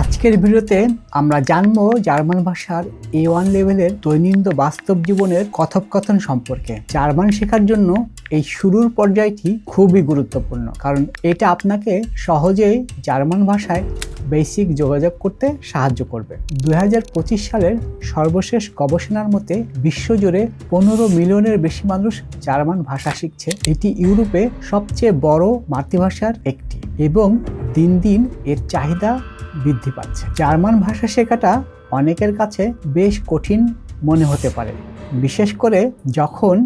আজকের ভিডিওতে আমরা জানব জার্মান ভাষার এ ওয়ান লেভেলের দৈনন্দিন বাস্তব জীবনের কথোপকথন সম্পর্কে। জার্মান শেখার জন্য এই শুরুর পর্যায়টি খুবই গুরুত্বপূর্ণ, কারণ এটা আপনাকে সহজেই জার্মান ভাষায় বেসিক যোগাযোগ করতে সাহায্য করবে। দু হাজার পঁচিশ সালের সর্বশেষ গবেষণার মতে বিশ্বজুড়ে পনেরো মিলিয়নের বেশি মানুষ জার্মান ভাষা শিখছে। এটি ইউরোপে সবচেয়ে বড় মাতৃভাষার একটি এবং দিন দিন এর চাহিদা বৃদ্ধি পাচ্ছে। জার্মান ভাষা শেখাটা অনেকের কাছে বেশ কঠিন মনে হতে পারে, বিশেষ করে যখন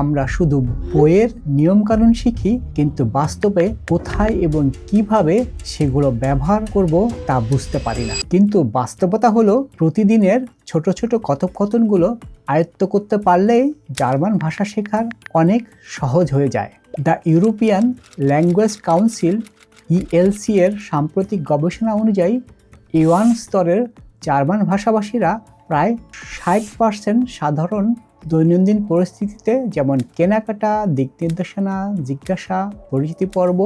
আমরা শুধু বইয়ের নিয়মকানুন শিখি, কিন্তু বাস্তবে কোথায় এবং কীভাবে সেগুলো ব্যবহার করব তা বুঝতে পারি না। কিন্তু বাস্তবতা হলো প্রতিদিনের ছোট ছোট কথোপকথনগুলো আয়ত্ত করতে পারলেই জার্মান ভাষা শেখার অনেক সহজ হয়ে যায়। The European language council, ELC এর সাম্প্রতিক গবেষণা অনুযায়ী ইওয়ান স্তরের জার্মান ভাষাভাষীরা প্রায় ষাট পার্সেন্ট সাধারণ দৈনন্দিন পরিস্থিতিতে যেমন কেনাকাটা, দিক নির্দেশনা, জিজ্ঞাসা পরিচিতি পর্ব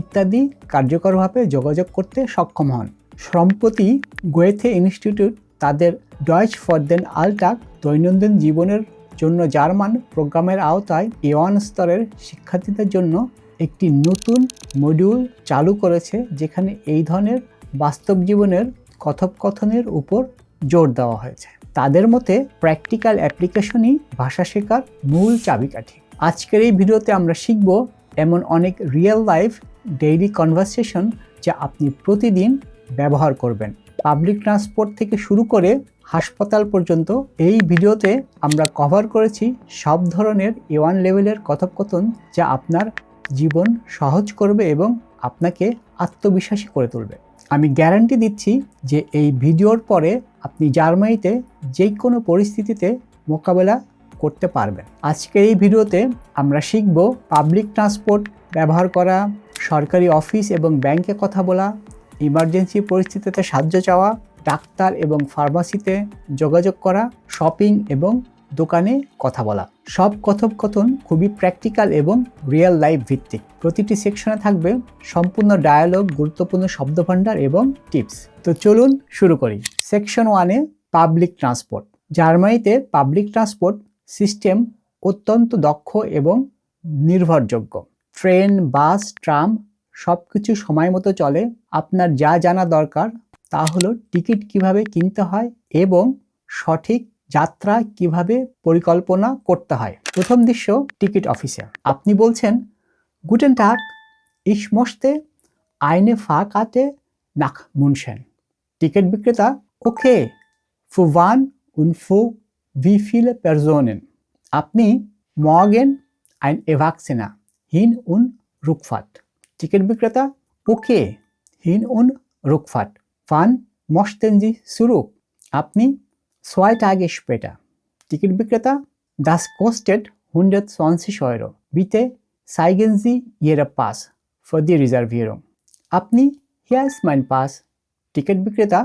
ইত্যাদি কার্যকরভাবে যোগাযোগ করতে সক্ষম হন। সম্প্রতি গোয়েথে ইনস্টিটিউট তাদের ডয়েচ ফর দেন আলটাক দৈনন্দিন জীবনের জন্য জার্মান প্রোগ্রামের আওতায় এওয়ান স্তরের শিক্ষার্থীদের জন্য একটি নতুন মডিউল চালু করেছে, যেখানে এই ধরনের বাস্তব জীবনের কথোপকথনের উপর জোর দেওয়া হয়েছে। তাদের মতে প্র্যাকটিক্যাল অ্যাপ্লিকেশনই ভাষা শেখার মূল চাবিকাঠি। আজকের এই ভিডিওতে আমরা শিখব এমন অনেক রিয়েল লাইফ ডেইলি কনভারসেশন যা আপনি প্রতিদিন ব্যবহার করবেন। পাবলিক ট্রান্সপোর্ট থেকে শুরু করে হাসপাতাল পর্যন্ত এই ভিডিওতে আমরা কভার করেছি সব ধরনের ওয়ান লেভেলের কথোপকথন যা আপনার জীবন সহজ করবে এবং আপনাকে আত্মবিশ্বাসী করে তুলবে। আমি গ্যারান্টি দিচ্ছি যে এই ভিডিওর পরে আপনি জার্মানিতে যে কোনো পরিস্থিতিতে মোকাবেলা করতে পারবেন। আজকের এই ভিডিওতে আমরা শিখব পাবলিক ট্রান্সপোর্ট ব্যবহার করা, সরকারি অফিস এবং ব্যাংকে কথা বলা, ইমার্জেন্সি পরিস্থিতিতে সাহায্য চাওয়া, ডাক্তার এবং ফার্মাসিতে যোগাযোগ করা, শপিং এবং দোকানে কথা বলা। সব কথোপকথন খুবই প্র্যাকটিক্যাল এবং রিয়েল লাইফ ভিত্তিক। প্রতিটি সেকশনে থাকবে সম্পূর্ণ ডায়ালগ গুরুত্বপূর্ণ শব্দভাণ্ডার এবং টিপস তো চলুন শুরু করি। সেকশন ওয়ানে পাবলিক ট্রান্সপোর্ট জার্মানিতে পাবলিক ট্রান্সপোর্ট সিস্টেম অত্যন্ত দক্ষ এবং নির্ভরযোগ্য। ট্রেন, বাস, ট্রাম সব কিছু সময় মতো চলে। আপনার যা জানা দরকার তা হলো টিকিট কীভাবে কিনতে হয় এবং সঠিক যাত্রা কীভাবে পরিকল্পনা করতে হয়? প্রথম দৃশ্য, টিকিট অফিসে। আপনি বলছেন, গুটেন টাক ইস মস্তে, আইনে ফা কাতে নাক মুনশেন টিকিট বিক্রেতা, ওকে ফু ওয়ান উন ফু ভি ফিলে পারজোনেন। আপনি মগেন আইন এভাক্সেনা হিন উন রুকফাট টিকিট বিক্রেতা, ওকে, হিন উন রুকফাট ফান মস্তেনজি সুরুক। আপনি ছয় Tage später. বিক্রেতা, Das kostet 120 Euro. Bitte zeigen Sie Ihre Pass für die Reservierung. আপনি Hier ist mein Pass. বিক্রেতা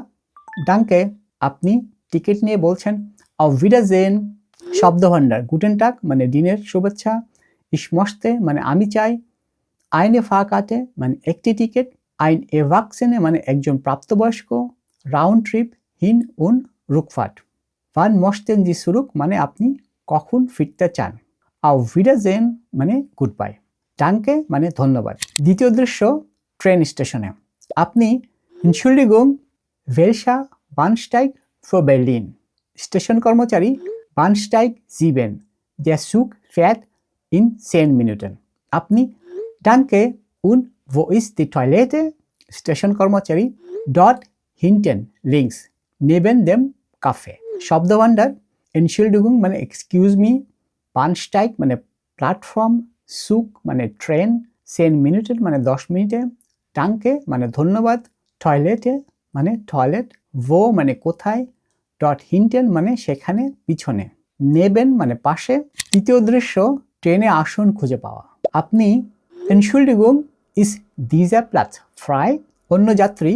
ডাঙ্কে আপনি টিকিট নিয়ে বলছেন, auf Wiedersehen, শব্দভাণ্ডার গুটেন টাক মানে দিনের শুভেচ্ছা ইসমস্তে মানে আমি চাই আইনে ফাঁকাতে মানে একটি টিকিট আইন এভাক্সেনে মানে একজন প্রাপ্তবয়স্ক রাউন্ড ট্রিপ হিন উন রুকফাট ফান মস্তেন জি সুরুক মানে আপনি কখন ফিরতে চান। আও ভিডাজেন মানে গুড বাই ডাঙ্কে মানে ধন্যবাদ। দ্বিতীয় দৃশ্য, ট্রেন স্টেশনে। আপনি ইনশুল্ডিগুং ভেলসা, বানস্টাইক ফো বের্লিন। স্টেশন কর্মচারী বানস্টাইক জিবেন, দ্য সুক ফ্যাট ইন সেন মিনিটেন। আপনি ডাঙ্কে উন ভো ইস দি টয়লেটে, স্টেশন কর্মচারী ডট হিন্টেন লিঙ্কস নেবেন দেম কাফে। শব্দভাণ্ডার এনশিলডুগুং মানে এক্সকিউজ মি পানস্টাইক মানে প্ল্যাটফর্ম সুক মানে ট্রেন সেন মিনিটের মানে দশ মিনিটে টাঙ্কে মানে ধন্যবাদ টয়লেটে মানে টয়লেট ভো মানে কোথায় ডট হিন্টেন মানে সেখানে, পিছনে, নেবেন মানে পাশে, তৃতীয় দৃশ্য ট্রেনে আসন খুঁজে পাওয়া। আপনি এনশুল্ডিগুং ইস দিজা প্লাস ফ্রাই অন্য যাত্রী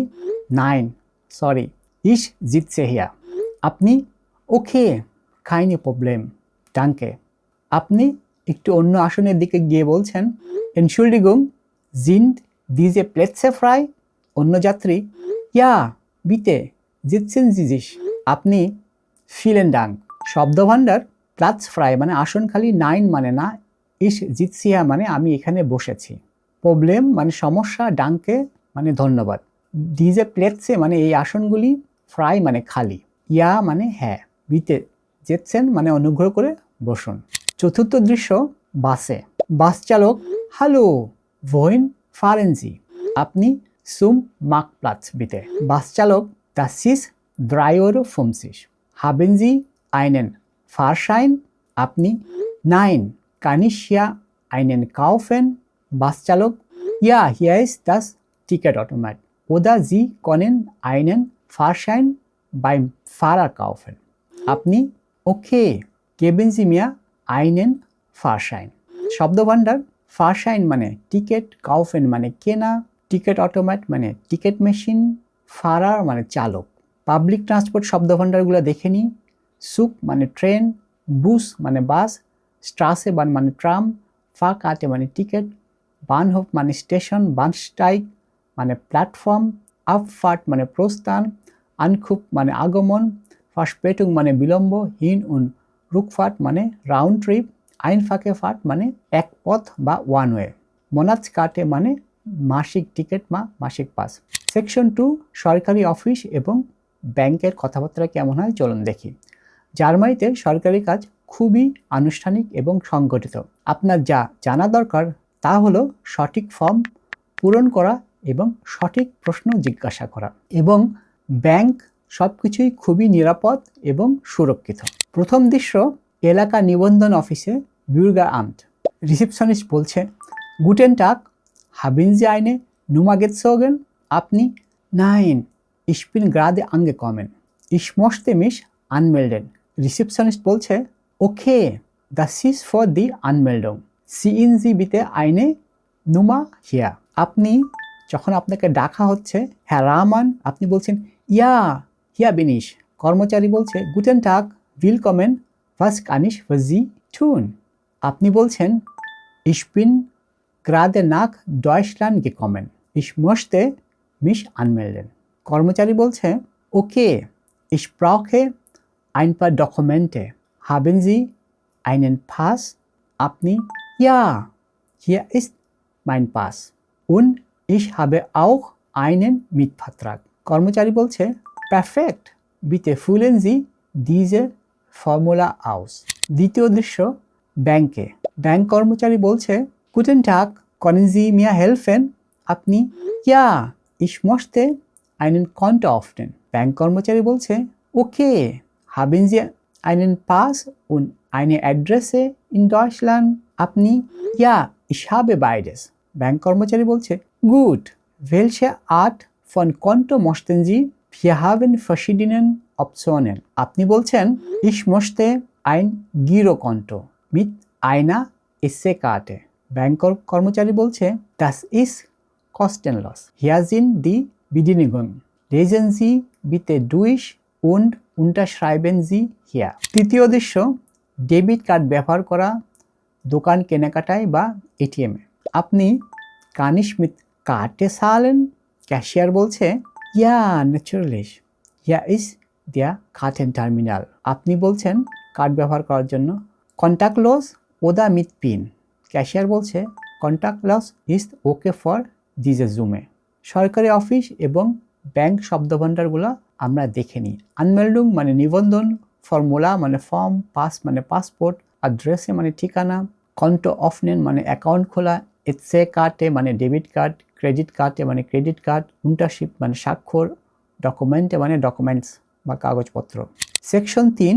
নাইন সরি ইস জিতছে হিয়া। আপনি ওকে, খাইনি প্রবলেম ডাঙ্কে আপনি একটু অন্য আসনের দিকে গিয়ে বলছেন এনশুল্ডিগুং জিন্ড দিজে প্লেটসে ফ্রাই, অন্য যাত্রী, ইয়া, বিতে জিতছেন জিজিস আপনি ফিলেন ডাং শব্দভাণ্ডার প্লাচ ফ্রাই মানে আসন খালি নাইন মানে না ইস জিতসিয়া মানে আমি এখানে বসেছি। প্রবলেম মানে সমস্যা ডাংকে মানে ধন্যবাদ। ডিজে প্লেটসে মানে এই আসনগুলি ফ্রাই মানে খালি, ইয়া মানে হ্যাঁ। বিতে জেতছেন মানে অনুগ্রহ করে বসুন। চতুর্থ দৃশ্য, বাসে। বাস চালক, হ্যালো, ভোইন ফারেন্সি আপনি সুম মাক প্লাচ বিতে। বাস চালক দা দাসিস দ্রাইওরো ফোমসিস, হাবেনজি আইনেন ফারশাইন আপনি নাইন কানিশিয়া আইনেন কাউফেন। বাস চালক, ইয়া, হিয়া ইস দাস টিকেট অটোম্যাট। ওদা জি কনেন আইনেন ফারশাইন বাইম ফারা কাউফেন। আপনি ওকে কেবেনজি মিয়া আইনেন ফারশাইন শব্দভাণ্ডার ফারশাইন মানে টিকেট, কাউফেন মানে কেনা, টিকেট অটোমেট মানে টিকেট মেশিন, ফারার মানে চালক। পাবলিক ট্রান্সপোর্ট শব্দভাণ্ডারগুলো দেখে নিই। সুক মানে ট্রেন, বুস মানে বাস স্ট্রাসে বান মানে ট্রাম, ফা কাটে মানে টিকেট, বানহোফ মানে স্টেশন বানস্টাইক মানে প্ল্যাটফর্ম আপফাট মানে প্রস্থান আনখুপ মানে আগমন ফার্স্টপেটুং মানে বিলম্ব, হিন উন। রুকফাট মানে রাউন্ড ট্রিপ, আইন ফাঁকে ফাট মানে এক পথ বা ওয়ান ওয়ে। মনাজ কাটে মানে মাসিক টিকিট বা মাসিক পাস। সেকশন টু, সরকারি অফিস এবং ব্যাংকের কথাবার্তা কেমন হয় চলুন দেখি। জার্মানিতে সরকারি কাজ খুবই আনুষ্ঠানিক এবং সংগঠিত। আপনার যা জানা দরকার তা হলো সঠিক ফর্ম পূরণ করা এবং সঠিক প্রশ্ন জিজ্ঞাসা করা। এবং ব্যাংক সব কিছুই খুবই নিরাপদ এবং সুরক্ষিত। প্রথম দৃশ্য, এলাকা নিবন্ধন অফিসে বিউর্গা আম্ট রিসেপশনিস্ট বলছে, গুটেন টাক, হাবিন জি আইনে নুমাগেত সোগেন, আপনি নাইন ইস্পিন গ্রাদে আঙ্গে কমেন, ইসমস্তে মিস আনমেল্ডেন। রিসেপশনিস্ট বলছে, ওকে, দ্য সিস ফর দি আনমেল্ডং সিইনজি বিতে আইনে নুমা হিয়া। আপনি, যখন আপনাকে ডাকা হচ্ছে হ্যাঁ রামান, আপনি বলছেন, ইয়া হিয়া বিনিশ কর্মচারী বলছে গুটেন টাক উইল কমেন ফার্স্ট কানিশ ভাজি টুন আপনি বলছেন ইসপিন গ্রাদে নাক ডয়সল্যান্ড gekommen ich möchte mich anmelden কর্মচারী বলছে ওকে ich brauche ein paar Dokumente haben Sie einen Pass আপনি ja hier ist mein Pass und ich habe auch einen Mietvertrag কর্মচারী বলছে perfect with ফুল এনজি diese ফর্মুলা aus দ্বিতীয় দৃশ্য ব্যাংকে ব্যাংক কর্মচারী বলছে কুটেন টাক কনেনজি মিয়া হেলফেন আপনি ইয়া ইস মস্তে আইনেন কন্টা অফটেন ব্যাংক কর্মচারী বলছে, ওকে হাবেন জি আইনেন পাস উন আইনে অ্যাড্রেসে ইন ডয়সল্যান্ড আপনি ইয়া ইসাবে বাইডেস ব্যাংক কর্মচারী বলছে গুড ভেলসে আট ফন কন্ট মস্তেনজি wir haben verschiedene Optionen আপনি বলছেন ich möchte ein Girokonto mit einer EC-Karte bank কর- কর্মচারী বলছে das ist kostenlos hier sind die Bedingungen lesen Sie bitte durch und unterschreiben Sie hier তৃতীয় দৃশ্য ডেবিট কার্ড ব্যবহার করা দোকান কেনাকাটায় বা এটিএমে আপনি কানিশ মিত কার্টে সালেন ক্যাশিয়ার বলছে ন্যাচারালিশ ইয়া ইস দেয়া কার্টেন টার্মিনাল আপনি বলছেন কার্ড ব্যবহার করার জন্য। কন্ট্যাক্ট লস ওদা মিথ পিন ক্যাশিয়ার বলছে কন্ট্যাক্ট লস ইজ ওকে ফর দিজে জুমে সরকারি অফিস এবং ব্যাংক শব্দভাণ্ডারগুলো আমরা দেখে নিই। আনমেল্ডুং মানে নিবন্ধন ফর্মুলা মানে ফর্ম পাস মানে পাসপোর্ট অ্যাড্রেসে মানে ঠিকানা কন্টো অফনেন মানে অ্যাকাউন্ট খোলা এসে কার্টে মানে ডেবিট কার্ড ক্রেডিট কার্ডে মানে ক্রেডিট কার্ড উন্টারশিপ মানে স্বাক্ষর ডকুমেন্ট মানে ডকুমেন্টস বা কাগজপত্র। সেকশন তিন,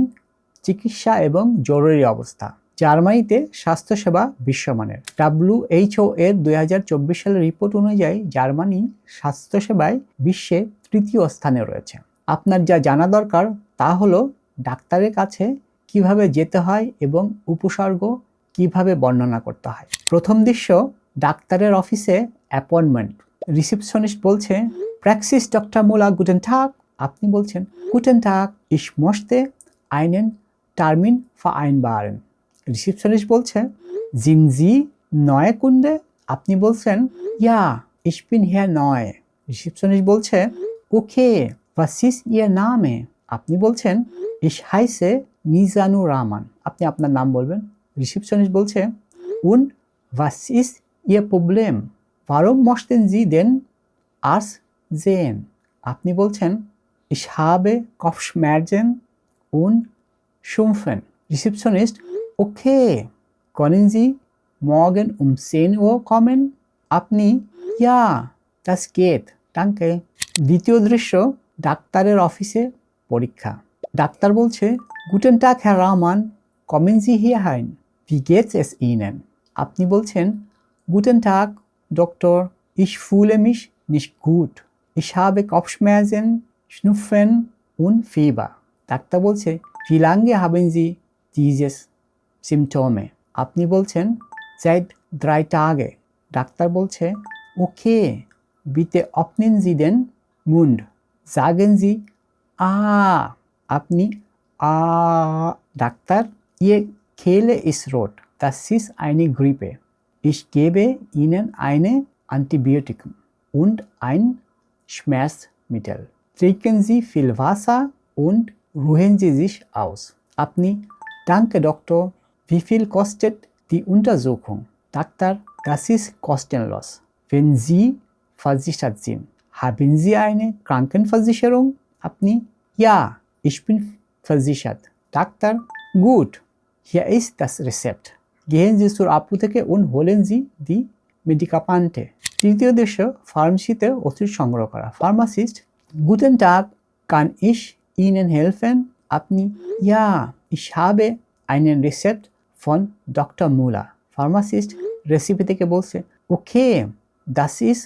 চিকিৎসা এবং জরুরি অবস্থা। জার্মানিতে স্বাস্থ্যসেবা বিশ্বমানের। ডাব্লিউএইচও এর দুই হাজার চব্বিশ সালের রিপোর্ট অনুযায়ী জার্মানি স্বাস্থ্যসেবায় বিশ্বে তৃতীয় স্থানে রয়েছে। আপনার যা জানা দরকার তা হলো ডাক্তারের কাছে কীভাবে যেতে হয় এবং উপসর্গ কীভাবে বর্ণনা করতে হয়। প্রথম দৃশ্য, ডাক্তারের অফিসে অ্যাপয়েন্টমেন্ট রিসেপশনিস্ট বলছে, প্র্যাক্সিস, ডক্টর মোলা গুটেন থাক আপনি বলছেন গুটেন থাক ইস মস্তে আইনেন টার্মিন ফা আইন বারেন রিসেপশনিস্ট বলছে জিনজি নয় কুন্ডে আপনি বলছেন ইয়া ইসপিন হিয়া নয় রিসেপশনিস্ট বলছে ওকে ist ihr Name? আপনি বলছেন ইস হাইসে মিজানুর রহমান আপনি আপনার নাম বলবেন। রিসিপশনিস্ট বলছে, und was ist ihr ফারুক মস্তেন জি দেন আস জেন। আপনি বলছেন ইসাবে কফস ম্যারজেন উন শুমফেন। রিসেপশনিস্ট, ওকে। করেন জি, মগেন উম সেন ও কমেন। আপনি, ইয়া তাস কেত টাঙ্কে দ্বিতীয় দৃশ্য, ডাক্তারের অফিসে পরীক্ষা। ডাক্তার বলছে, গুটেন টাক হ্যা রহমান, কমেন জি হিয়া হাইন, ভি গেটস এস ইন আপনি বলছেন, গুটেন টাক ডক্টর ইস ফুলে মিশ নিশ গুট ইস হাবে কপসম্যাজেন স্নুফেন উন ফিবা ডাক্তার বলছে ফিলাঙ্গে হাবেন জি দিজেস সিমটমে আপনি বলছেন সাইড ড্রাই টাগে ডাক্তার বলছে ওকে বিতে অপনেন জি দেন মুন্ড জাগেন জি আ আপনি আ ডাক্তার ইয়ে খেলে ইস রোট das ist eine Grippe. Ich gebe Ihnen eine Antibiotikum und ein Schmerzmittel. Trinken Sie viel Wasser und ruhen Sie sich aus. Apni, danke Doktor. Wie viel kostet die Untersuchung? Doktor, das ist kostenlos. Wenn Sie versichert sind, haben Sie eine Krankenversicherung? Apni, ja, ich bin versichert. Doktor, gut. Hier ist das Rezept. গেহেন জিসুর আপু থেকে উন হলেন জি দি Medica পান্টে তৃতীয় দৃশ্য ফার্মাসিতে ওষুধ সংগ্রহ করা। ফার্মাসিস্ট গুটেন টাক কান ইস ইন এন হেলফেন, আপনি ইয়া ইস হাবে আইন এন রিসেপ্ট ফন ডক্টর মুলা। ফার্মাসিস্ট রেসিপি থেকে বলছে ওকে দাস ইস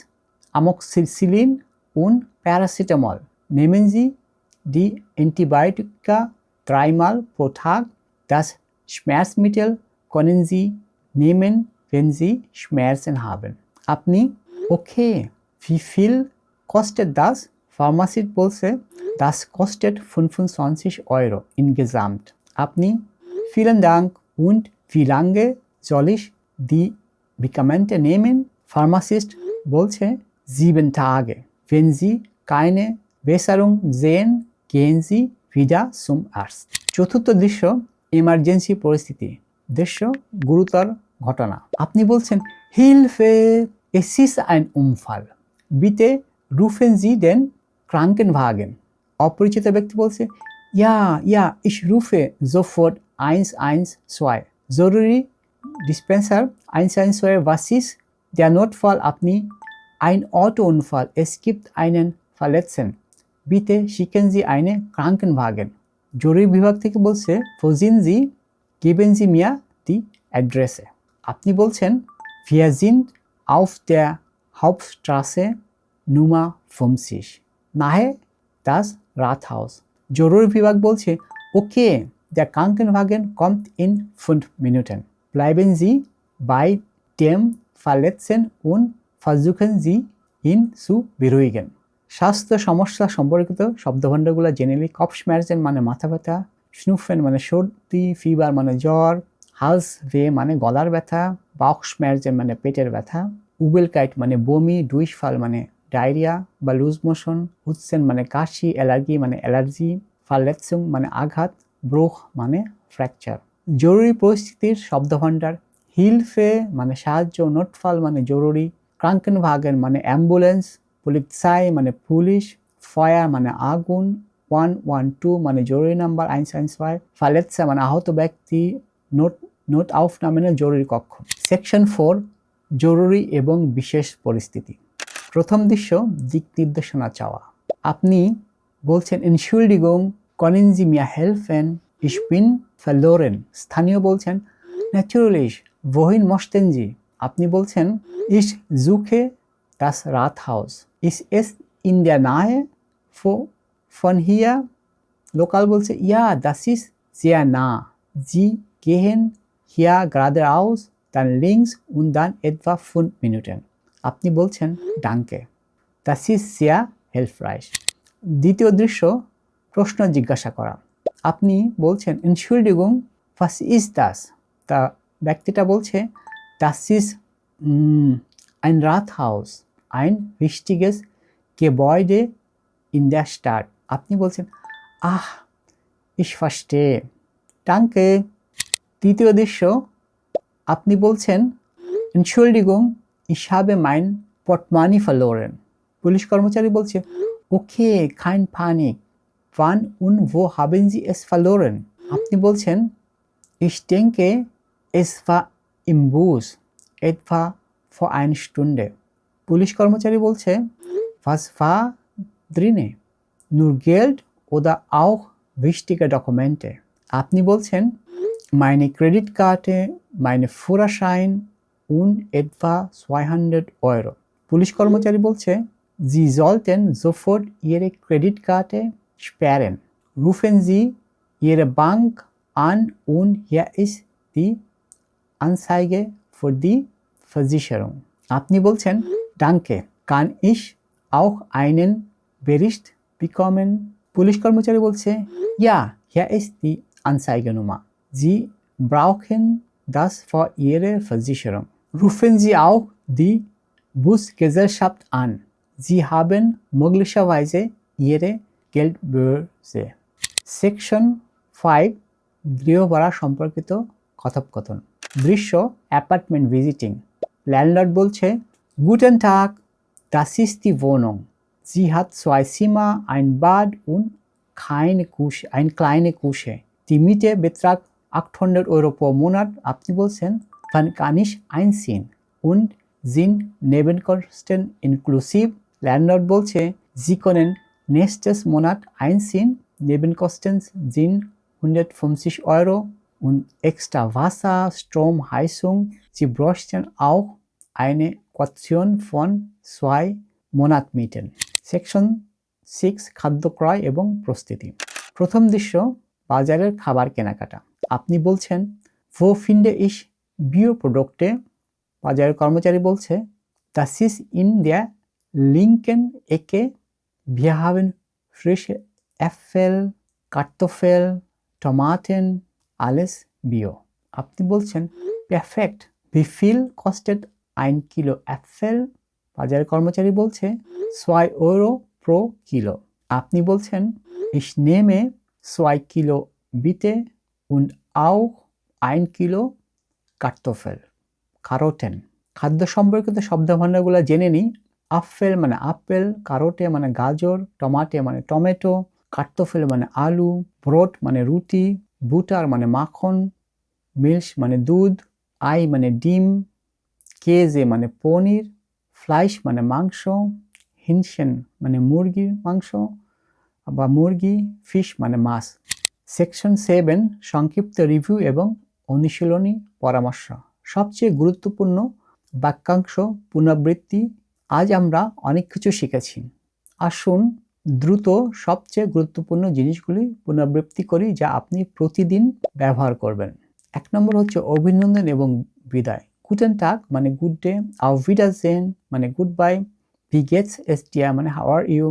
আমক সিলসিলিন উন প্যারাসিটামল। নেমেনজি দি অ্যান্টিবায়োটিকা ট্রাইমাল প্রথাক দাস স্ম্যাশ মিটেল Sie nehmen, wenn Sie Schmerzen haben. আপনি okay wie viel kostet das? Pharmacist বলছে das kostet 25 Euro insgesamt. আপনি vielen Dank und wie lange soll ich die Medikamente nehmen? Pharmacist বলছে Tage. Wenn Sie keine Besserung sehen, gehen Sie wieder zum Arzt. চতুর্থ দৃশ্য emergency পরিস্থিতি দৃশ্য গুরুতর ঘটনা। আপনি বলছেন হিলফে এসিস আইন উমফাল। বিতে রুফেন জি দেন ক্রাঙ্কেনভাগেন। অপরিচিত ব্যক্তি বলছে, ইয়া ইয়া ইস রুফে জোফোর্ট আইন্স আইন্স সোয় জরুরি ডিসপেন্সার আইন্স আইন্স সোয় ভাসিস der Notfall আপনি ein Autounfall es gibt einen Verletzten bitte schicken Sie eine Krankenwagen জরুরি বিভাগ থেকে বলছে ফজিন গিবেনজিমিয়া দি অ্যাড্রেসে আপনি বলছেন ফিয়াজিন আউফ দ্য হাউফট্রাসে নুমা ফমসিস নাহে দাস রাথ হাউস জরুরি বিভাগ বলছে ওকে দ্য কাঙ্কেন ভাগেন কম ইন ফুন্ট মিনুটেন প্লাইবেন জি বাই টেম ফালেসেন উন ফাজুখেন জি ইন সু বিরুইগেন স্বাস্থ্য সমস্যা সম্পর্কিত শব্দভাণ্ডগুলো জেনেলি কপস ম্যারজেন মানে মাথা ব্যথা স্নুফেন মানে সর্দি ফিভার মানে জ্বর, হালস, ভে মানে গলার ব্যথা বক্সম্যারজেন মানে পেটের ব্যথা, উবেলকাইট মানে বমি ডুইশফাল মানে ডায়রিয়া বা লুজ মোশন, হুৎসেন মানে কাশি, অ্যালার্জি মানে অ্যালার্জি ফালেটসুং মানে আঘাত, ব্রোখ মানে ফ্র্যাকচার। জরুরি পরিস্থিতির শব্দভাণ্ডার, হিলফে মানে সাহায্য, নোটফাল মানে জরুরি, ক্রাঙ্কেনভাগেন মানে অ্যাম্বুলেন্স, পুলিৎসাই মানে পুলিশ, ফায়ার মানে আগুন ওয়ান ওয়ান টু মানে জরুরি নাম্বার আইন সাইন্স ফাই ফালেৎসা মানে আহত ব্যক্তি নোট নোট আউফ নামে জরুরি কক্ষ। সেকশন ফোর জরুরি এবং বিশেষ পরিস্থিতি। প্রথম দৃশ্য, দিক নির্দেশনা চাওয়া। আপনি বলছেন ইনশুলডিগং মিয়া হেলফেন ইসপিন ফেলোরেন স্থানীয় বলছেন wohin möchten Sie? আপনি বলছেন ich suche das Rathaus. Ist es in der Nähe ফন হিয়া লোকাল বলছে, ইয়া দাসিস জিয়া না। জি, কেহেন, হিয়া গ্রাদের আউস দান লিংস, উন দান এডভা ফুন মিনুটেন। আপনি বলছেন, ডাঙ্কে। দাসিস সিয়া হেল্প রাইস। দ্বিতীয় দৃশ্য, প্রশ্ন জিজ্ঞাসা করা। আপনি বলছেন ইনশুল ডিগুং ফাস ইস দাস তা ব্যক্তিটা বলছে দাসিস আইন রাত হাউস আইন রিস্টিগেস কে বয় ডে ইন দ্য স্টার্ট। আপনি বলছেন, আহ ইস্টে টাঙ্কে তৃতীয় দৃশ্য, আপনি বলছেন ইনশোল্ডিগং ইসাবে মাইন পটমানি ফালোরেন। পুলিশ কর্মচারী বলছে, ওকে, খাইন ফানি ফান উন ভো হাবেনজি এস ফালোরেন। আপনি বলছেন ইস ইস্টেঙ্কে এস ফা ইম্বুস, এট ফা ফ আইন স্টুন্ডে পুলিশ কর্মচারী বলছে, ফাস ফা দ্রিনে। Nur Geld oder auch wichtige Dokumente? আপনি বলছেন meine Kreditkarte, meine Führerschein und etwa 200 Euro. Police কর্মচারী বলছে Sie sollten sofort Ihre Kreditkarte sperren. Rufen Sie Ihre Bank an und hier ist die Anzeige für die Versicherung. আপনি বলছেন Danke. Kann ich auch einen Bericht bekommen? Police কর্মচারী বলছে Ja, hier ist die Anzeigenummer. Sie brauchen das für Ihre Versicherung. Rufen Sie auch die Busgesellschaft an. Sie haben möglicherweise Ihre Geldbörse. Section five গৃহ সম্পর্কিত কথোপকথন দৃশ্য apartment visiting landlord বলছে গুটেন ist die Wohnung. Sie hat zwei Zimmer, ein Bad und keine Küche, eine kleine Küche. Die Miete betragt 800 Euro pro Monat. আপনি বলছেন wann kann ich einziehen? Und sind Nebenkosten inklusiv? Landlord বলছে Sie können nächstes Monat einziehen. Nebenkosten sind 150 Euro und extra Wasser, Strom, Heizung. Sie bräuchten auch eine Kaution von zwei Monatmieten. Section six, খাদ্য ক্রয় এবং প্রস্তুতি। প্রথম দৃশ্য, বাজারের খাবার কেনাকাটা। আপনি বলছেন ফো ফিন্ডে ইস বিও প্রোডক্টে? বাজারের কর্মচারী বলছে, দ্য সিস ইন্ডিয়া লিঙ্কেন একে ভিয়াহাবেন ফ্রেশ অ্যাফেল কার্তোফেল টমাটেন, আলেস, বিও। আপনি বলছেন, পারফেক্ট বিফিল কস্টেড আইন কিলো অ্যাফেল বাজারের কর্মচারী বলছে ছয় ওরো প্রো কিলো আপনি বলছেন ich নেমে zwei কিলো bitte und auch আইন কিলো Kartoffel. কারোটেন। খাদ্য সম্পর্কিত শব্দভাণ্ডারগুলো জেনে নিই। আপেল মানে আপেল, কারোটে মানে গাজর, টমাটে মানে টমেটো কার্তফেল মানে আলু, ব্রোড মানে রুটি, বুটার মানে মাখন, মিল্ক মানে দুধ, আই মানে ডিম, কেজে মানে পনির, ফ্লাইশ মানে মাংস হিনসেন মানে মুরগির মাংস বা মুরগি, ফিশ মানে মাছ। সেকশন সেভেন, সংক্ষিপ্ত রিভিউ এবং অনুশীলনী পরামর্শ। সবচেয়ে গুরুত্বপূর্ণ বাক্যাংশ পুনরাবৃত্তি। আজ আমরা অনেক কিছু শিখেছি। আসুন দ্রুত সবচেয়ে গুরুত্বপূর্ণ জিনিসগুলি পুনরাবৃত্তি করি যা আপনি প্রতিদিন ব্যবহার করবেন। এক নম্বর হচ্ছে অভিনন্দন এবং বিদায়। গুটেন টাক মানে গুড ডে আও ভিডাজেন মানে গুড বাই ভি গেটস এসটিয়া মানে হাওয়ার ইউ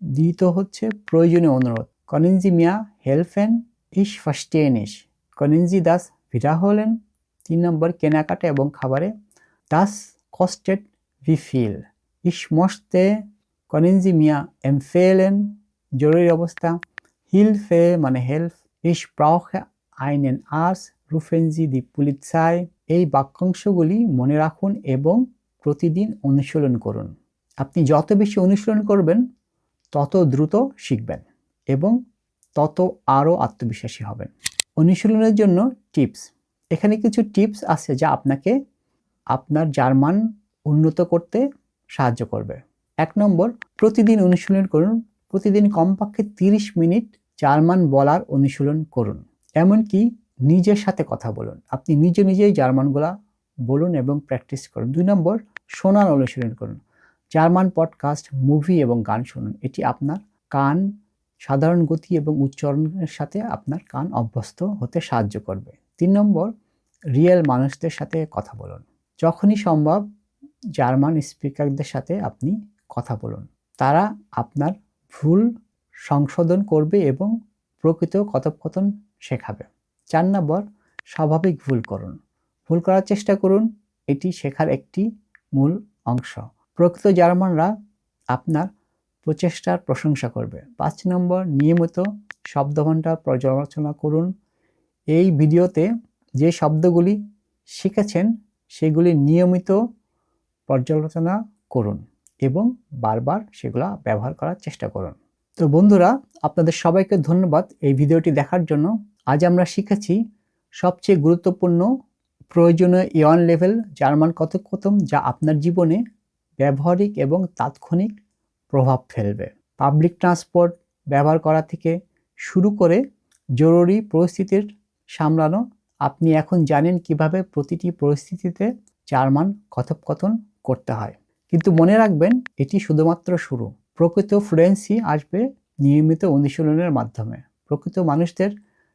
দ্বিত হচ্ছে প্রয়োজনীয় অনুরোধ। কনিনজি মিয়া হেলফেন ইস ফাস্টেনিস কনিনজি দাস ভিটা হলেন। তিন নম্বর কেনাকাটা এবং খাবারে। দাস কস্টেড ভি ফিল। ইস মস্তে। কনিনজি মিয়া এমফেলেন জরুরি অবস্থা। হিলফে মানে হেল্প ইস আইন আইনেন আস। রুফেনজি দি পুলিৎসাই এই বাক্যাংশগুলি মনে রাখুন এবং প্রতিদিন অনুশীলন করুন। আপনি যত বেশি অনুশীলন করবেন, তত দ্রুত শিখবেন এবং তত আরও আত্মবিশ্বাসী হবেন। অনুশীলনের জন্য টিপস। এখানে কিছু টিপস আছে যা আপনাকে আপনার জার্মান উন্নত করতে সাহায্য করবে। এক নম্বর, প্রতিদিন অনুশীলন করুন। প্রতিদিন কমপক্ষে তিরিশ মিনিট জার্মান বলার অনুশীলন করুন। এমনকি নিজের সাথে কথা বলুন। আপনি নিজে নিজেই জার্মানগুলা বলুন এবং প্র্যাকটিস করুন। দুই নম্বর, শোনার অনুশীলন করুন। জার্মান পডকাস্ট, মুভি এবং গান শুনুন। এটি আপনার কান, সাধারণ গতি এবং উচ্চারণের সাথে আপনার কান অভ্যস্ত হতে সাহায্য করবে। তিন নম্বর, রিয়েল মানুষদের সাথে কথা বলুন। যখনই সম্ভব, জার্মান স্পিকারদের সাথে আপনি কথা বলুন। তারা আপনার ভুল সংশোধন করবে এবং প্রকৃত কথোপকথন শেখাবে। চার নম্বর, স্বাভাবিক ভুল করুন। ভুল করার চেষ্টা করুন। এটি শেখার একটি মূল অংশ। প্রকৃত জার্মানরা আপনার প্রচেষ্টার প্রশংসা করবে। পাঁচ নম্বর, নিয়মিত শব্দভাণ্ডার পর্যালোচনা করুন। এই ভিডিওতে যে শব্দগুলি শিখেছেন, সেগুলি নিয়মিত পর্যালোচনা করুন এবং বারবার সেগুলো ব্যবহার করার চেষ্টা করুন। তো বন্ধুরা, আপনাদের সবাইকে ধন্যবাদ এই ভিডিওটি দেখার জন্য। আজ আমরা শিখেছি সবচেয়ে গুরুত্বপূর্ণ প্রয়োজনীয় ইয়ন লেভেল জার্মান কথোপকথন যা আপনার জীবনে ব্যবহারিক এবং তাৎক্ষণিক প্রভাব ফেলবে। পাবলিক ট্রান্সপোর্ট ব্যবহার করা থেকে শুরু করে জরুরি পরিস্থিতির সামলানো। আপনি এখন জানেন কীভাবে প্রতিটি পরিস্থিতিতে জার্মান কথোপকথন করতে হয়। কিন্তু মনে রাখবেন, এটি শুধুমাত্র শুরু। প্রকৃত ফ্লুয়েন্সি আসবে নিয়মিত অনুশীলনের মাধ্যমে। প্রকৃত মানুষদের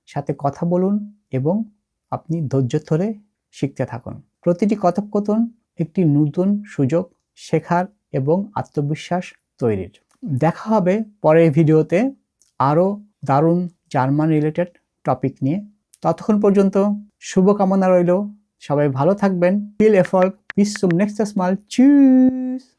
সাথে কথা বলুন এবং আপনি ধৈর্য ধরে শিখতে থাকুন। প্রতিটি কথোপকথন একটি নতুন সুযোগ শেখার এবং আত্মবিশ্বাস তৈরির। দেখা হবে পরের ভিডিওতে আরও দারুণ জার্মান রিলেটেড টপিক নিয়ে। ততক্ষণ পর্যন্ত শুভকামনা রইল। সবাই ভালো থাকবেন। ফিল এফর্ট পিস নেক্সট স্মাল চুজ.